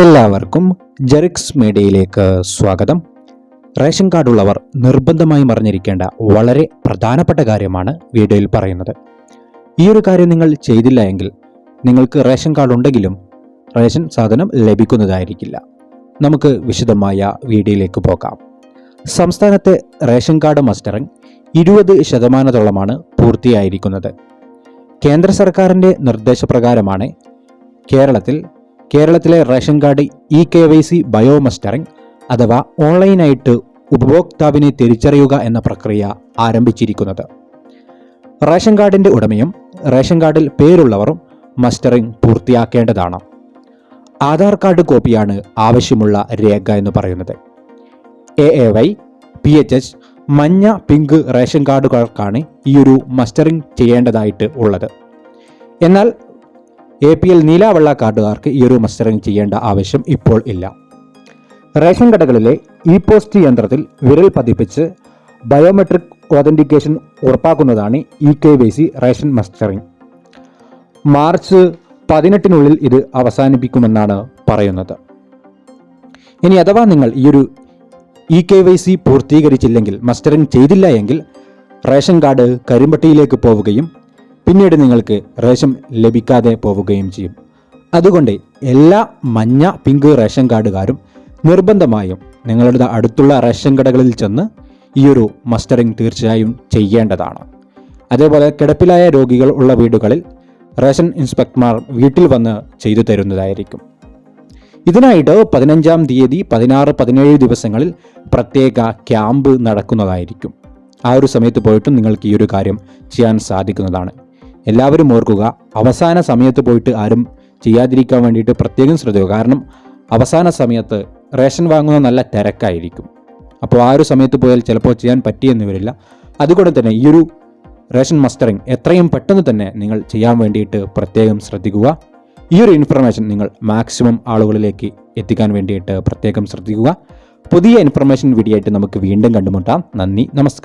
എല്ലാവർക്കും ജെറിക്സ് മീഡിയയിലേക്ക് സ്വാഗതം. റേഷൻ കാർഡ് ഉള്ളവർ നിർബന്ധമായും അറിഞ്ഞിരിക്കേണ്ട വളരെ പ്രധാനപ്പെട്ട കാര്യമാണ് വീഡിയോയിൽ പറയുന്നത്. ഈ ഒരു കാര്യം നിങ്ങൾ ചെയ്തില്ല എങ്കിൽ നിങ്ങൾക്ക് റേഷൻ കാർഡ് ഉണ്ടെങ്കിലും റേഷൻ സാധനം ലഭിക്കുന്നതായിരിക്കില്ല. നമുക്ക് വിശദമായ വീഡിയോയിലേക്ക് പോകാം. സംസ്ഥാനത്തെ റേഷൻ കാർഡ് മസ്റ്ററിംഗ് ഇരുപത് ശതമാനത്തോളമാണ് പൂർത്തിയായിരിക്കുന്നത്. കേന്ദ്ര സർക്കാരിന്റെ നിർദ്ദേശപ്രകാരമാണ് കേരളത്തിൽ കേരളത്തിലെ ration card e K Y C bio mustering അഥവാ ഓൺലൈനായിട്ട് ഉപഭോക്താവിനെ തിരിച്ചറിയുക എന്ന പ്രക്രിയ ആരംഭിച്ചിരിക്കുന്നത്. റേഷൻ കാർഡിന്റെ ഉടമയും റേഷൻ കാർഡിൽ പേരുള്ളവരും മസ്റ്ററിംഗ് പൂർത്തിയാക്കേണ്ടതാണ്. ആധാർ കാർഡ് കോപ്പിയാണ് ആവശ്യമുള്ള രേഖ എന്ന് പറയുന്നത്. A A Y P H H മഞ്ഞ പിങ്ക് റേഷൻ കാർഡുകൾക്കാണ് ഈ ഒരു മസ്റ്ററിംഗ് ചെയ്യേണ്ടതായിട്ട് ഉള്ളത്. എന്നാൽ എ പി എൽ നീലാവെള്ള കാർഡുകാർക്ക് ഈ ഒരു മസ്റ്ററിംഗ് ചെയ്യേണ്ട ആവശ്യം ഇപ്പോൾ ഇല്ല. റേഷൻ കടകളിലെ ഇ പോസ്റ്റ് യന്ത്രത്തിൽ വിരൽ പതിപ്പിച്ച് biometric authentication ഉറപ്പാക്കുന്നതാണ് e K Y C ration mustering March പതിനെട്ടിനുള്ളിൽ ഇത് അവസാനിപ്പിക്കുമെന്നാണ് പറയുന്നത്. ഇനി അഥവാ നിങ്ങൾ ഈ ഒരു ഇ കെ വൈ സി പൂർത്തീകരിച്ചില്ലെങ്കിൽ മസ്റ്ററിംഗ് ചെയ്തില്ല എങ്കിൽ റേഷൻ കാർഡ് കരിമ്പട്ടിയിലേക്ക് പോവുകയും പിന്നീട് നിങ്ങൾക്ക് റേഷൻ ലഭിക്കാതെ പോവുകയും ചെയ്യും. അതുകൊണ്ട് എല്ലാ മഞ്ഞ പിങ്ക് റേഷൻ കാർഡുകാരും നിർബന്ധമായും നിങ്ങളുടെ അടുത്തുള്ള റേഷൻ കടകളിൽ ചെന്ന് ഈ ഒരു മസ്റ്ററിംഗ് തീർച്ചയായും ചെയ്യേണ്ടതാണ്. അതേപോലെ കിടപ്പിലായ രോഗികൾ ഉള്ള വീടുകളിൽ റേഷൻ ഇൻസ്പെക്ടർമാർ വീട്ടിൽ വന്ന് ചെയ്തു തരുന്നതായിരിക്കും. ഇതിനായിട്ട് പതിനഞ്ചാം തീയതി പതിനാറ് പതിനേഴ് ദിവസങ്ങളിൽ പ്രത്യേക ക്യാമ്പ് നടക്കുന്നതായിരിക്കും. ആ ഒരു സമയത്ത് പോയിട്ടും നിങ്ങൾക്ക് ഈ ഒരു കാര്യം ചെയ്യാൻ സാധിക്കുന്നതാണ്. എല്ലാവരും ഓർക്കുക അവസാന സമയത്ത് പോയിട്ട് ആരും ചെയ്യാതിരിക്കാൻ വേണ്ടിയിട്ട് പ്രത്യേകം ശ്രദ്ധിക്കുക. കാരണം അവസാന സമയത്ത് റേഷൻ വാങ്ങുന്ന നല്ല തിരക്കായിരിക്കും. അപ്പോൾ ആ ഒരു സമയത്ത് പോയാൽ ചിലപ്പോൾ ചെയ്യാൻ പറ്റിയെന്ന് വരില്ല. അതുകൊണ്ട് തന്നെ ഈ ഒരു റേഷൻ മസ്റ്ററിംഗ് എത്രയും പെട്ടെന്ന് തന്നെ നിങ്ങൾ ചെയ്യാൻ വേണ്ടിയിട്ട് പ്രത്യേകം ശ്രദ്ധിക്കുക. ഈ ഒരു ഇൻഫർമേഷൻ നിങ്ങൾ മാക്സിമം ആളുകളിലേക്ക് എത്തിക്കാൻ വേണ്ടിയിട്ട് പ്രത്യേകം ശ്രദ്ധിക്കുക. പുതിയ ഇൻഫർമേഷൻ വീഡിയോ ആയിട്ട് നമുക്ക് വീണ്ടും കണ്ടുമുട്ടാം. നന്ദി നമസ്കാരം.